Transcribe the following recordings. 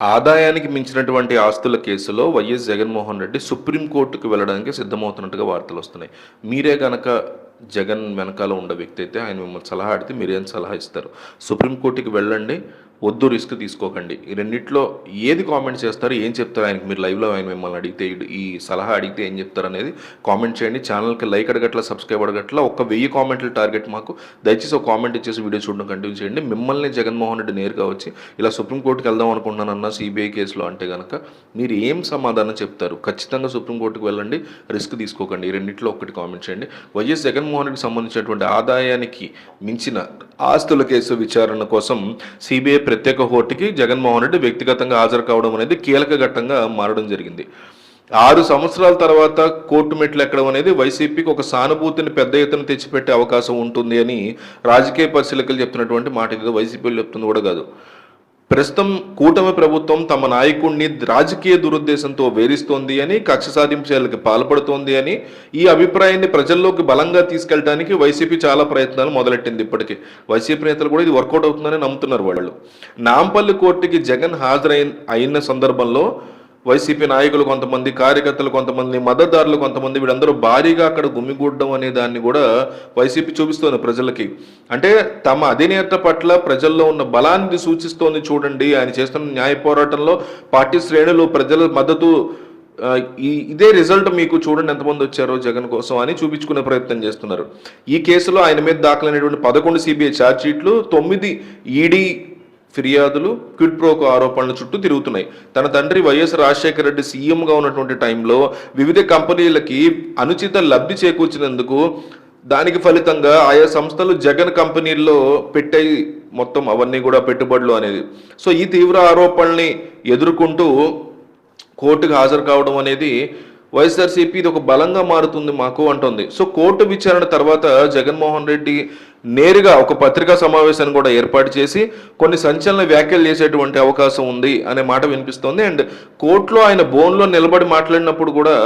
ఆదాయానికి మించినటువంటి ఆస్తుల కేసులో వైఎస్ జగన్మోహన్ రెడ్డి సుప్రీంకోర్టుకు వెళ్ళడానికి సిద్ధమవుతున్నట్టుగా వార్తలు వస్తున్నాయి. మీరే గనక జగన్ వెనకాల ఉన్న వ్యక్తి అయితే ఆయన మిమ్మల్ని సలహా అడిగితే మీరేం సలహా ఇస్తారు? సుప్రీంకోర్టుకి వెళ్ళండి వద్దు రిస్క్ తీసుకోకండి. ఈ రెండిట్లో ఏది కామెంట్ చేస్తారు ఏం చెప్తారు ఆయనకి మీరు లైవ్లో ఆయన మిమ్మల్ని అడిగితే ఈ- సలహా అడిగితే ఏం చెప్తారు అనేది కామెంట్ చేయండి. ఛానల్కి లైక్ అడగట్ల సబ్స్క్రైబ్ అడగట్ల ఒక వెయ్యి కామెంట్లు టార్గెట్ మాకు. దయచేసి ఒక కామెంట్ ఇచ్చేసి వీడియో చూడడం కంటిన్యూ చేయండి. మిమ్మల్ని జగన్మోహన్ రెడ్డి నేరుగా వచ్చి ఇలా సుప్రీంకోర్టుకి వెళ్దాం అనుకుంటున్నానన్న సిబిఐ కేసులో అంటే కనుక మీరు ఏం సమాధానం చెప్తారు? ఖచ్చితంగా సుప్రీంకోర్టుకు వెళ్ళండి రిస్క్ తీసుకోకండి. ఈ రెండిట్లో ఒకటి కామెంట్ చేయండి. వైఎస్ జగన్మోహన్ రెడ్డికి సంబంధించినటువంటి ఆదాయానికి మించిన ఆస్తుల కేసు విచారణ కోసం సిబిఐ ప్రత్యేక కోర్టుకి జగన్మోహన్ రెడ్డి వ్యక్తిగతంగా హాజరు కావడం అనేది కీలక ఘట్టంగా మారడం జరిగింది. ఆరు సంవత్సరాల తర్వాత కోర్టు మెట్లు ఎక్కడం అనేది వైసీపీకి ఒక సానుభూతిని పెద్ద ఎత్తున తెచ్చిపెట్టే అవకాశం ఉంటుంది అని రాజకీయ పరిశీలకులు చెప్తున్నటువంటి మాట ఇది వైసీపీలు చెప్తుంది కూడా కాదు. ప్రస్తుతం కూటమి ప్రభుత్వం తమ నాయకుడిని రాజకీయ దురుద్దేశంతో వేధిస్తోంది అని కక్ష సాధించేలకు పాల్పడుతోంది అని ఈ అభిప్రాయాన్ని ప్రజల్లోకి బలంగా తీసుకెళ్ళడానికి వైసీపీ చాలా ప్రయత్నాలు మొదలెట్టింది ఇప్పటికీ. వైసీపీ నేతలు కూడా ఇది వర్కౌట్ అవుతుందని నమ్ముతున్నారు వాళ్ళు. నాంపల్లి కోర్టుకి జగన్ హాజరైన అయిన సందర్భంలో వైసీపీ నాయకులు కొంతమంది కార్యకర్తలు కొంతమంది మద్దతుదారులు కొంతమంది వీళ్ళందరూ భారీగా అక్కడ గుమ్మిగూడడం అనే దాన్ని కూడా వైసీపీ చూపిస్తోంది ప్రజలకి. అంటే తమ అధినేత పట్ల ప్రజల్లో ఉన్న బలాన్ని సూచిస్తోంది చూడండి. ఆయన చేస్తున్న న్యాయ పోరాటంలో పార్టీ శ్రేణులు ప్రజల మద్దతు ఇదే రిజల్ట్ మీకు చూడండి ఎంతమంది వచ్చారో జగన్ కోసం అని చూపించుకునే ప్రయత్నం చేస్తున్నారు. ఈ కేసులో ఆయన మీద దాఖలైనటువంటి పదకొండు సిబిఐ ఛార్జ్ షీట్లు తొమ్మిది ఈడీ ఫిర్యాదులు క్విడ్ ప్రోకో ఆరోపణల చుట్టూ తిరుగుతున్నాయి. తన తండ్రి వైఎస్ రాజశేఖర రెడ్డి సీఎంగా ఉన్నటువంటి టైంలో వివిధ కంపెనీలకి అనుచిత లబ్ధి చేకూర్చినందుకు దానికి ఫలితంగా ఆయా సంస్థలు జగన్ కంపెనీల్లో పెట్టాయి. మొత్తం అవన్నీ కూడా పెట్టుబడులు అనేది. సో ఈ తీవ్ర ఆరోపణల్ని ఎదుర్కొంటూ కోర్టుకు హాజరు కావడం అనేది వైఎస్ఆర్సీపీ ఇది ఒక బలంగా మారుతుంది మాకు అంటుంది. సో కోర్టు విచారణ తర్వాత జగన్మోహన్ రెడ్డి నేరుగా ఒక పత్రికా సమావేశాన్ని కూడా ఏర్పాటు చేసి కొన్ని సంచలన వ్యాఖ్యలు చేసేటువంటి అవకాశం ఉంది అనే మాట వినిపిస్తోంది. అండ్ కోర్టులో ఆయన బోన్లో నిలబడి మాట్లాడినప్పుడు కూడా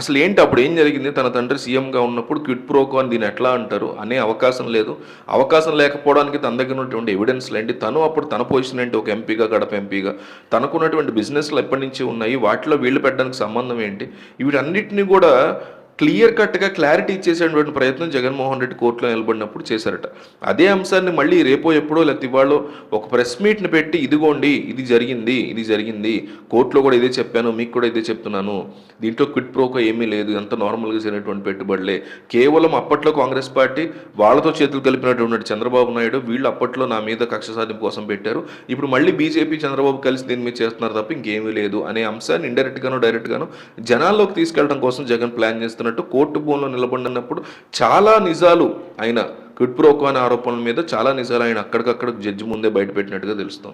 అసలు ఏంటి అప్పుడు ఏం జరిగింది? తన తండ్రి సీఎంగా ఉన్నప్పుడు క్విట్ ప్రోకో అని దీన్ని ఎట్లా అంటారు? అనే అవకాశం లేదు. అవకాశం లేకపోవడానికి తన దగ్గర ఉన్నటువంటి ఎవిడెన్స్ ఏంటి తను అప్పుడు తన పొజిషన్ ఏంటి? ఒక ఎంపీగా గడప ఎంపీగా తనకున్నటువంటి బిజినెస్లు ఎప్పటి నుంచి ఉన్నాయి? వాటిలో వీళ్ళు పెట్టడానికి సంబంధం ఏంటి? వీటన్నిటిని కూడా క్లియర్ కట్గా క్లారిటీ ఇచ్చేసేటువంటి ప్రయత్నం జగన్మోహన్ రెడ్డి కోర్టులో నిలబడినప్పుడు చేశారట. అదే అంశాన్ని మళ్ళీ రేపో ఎప్పుడో లేకపోతే ఇవాళ ఒక ప్రెస్ మీట్ని పెట్టి ఇదిగోండి ఇది జరిగింది ఇది జరిగింది కోర్టులో కూడా ఇదే చెప్పాను మీకు కూడా ఇదే చెప్తున్నాను దీంట్లో క్విట్ ప్రోకో ఏమీ లేదు ఎంత నార్మల్గా జరిగినటువంటి పెట్టుబడులే. కేవలం అప్పట్లో కాంగ్రెస్ పార్టీ వాళ్ళతో చేతులు కలిపినటువంటి చంద్రబాబు నాయుడు వీళ్ళు అప్పట్లో నా మీద కక్ష సాధింపు కోసం పెట్టారు. ఇప్పుడు మళ్ళీ బీజేపీ చంద్రబాబు కలిసి దీని మీద చేస్తున్నారు తప్ప ఇంకేమీ లేదు అనే అంశాన్ని ఇండైరెక్ట్ గాను జనాల్లోకి తీసుకెళ్ళడం కోసం జగన్ ప్లాన్ అన్నట్టు కోర్టు భూమిలో నిలబడినప్పుడు చాలా నిజాలు ఆయన క్విట్ ప్రోకో అనే ఆరోపణల మీద చాలా నిజాలు ఆయన అక్కడికక్కడ జడ్జి ముందే బయటపెట్టినట్టుగా తెలుస్తుంది.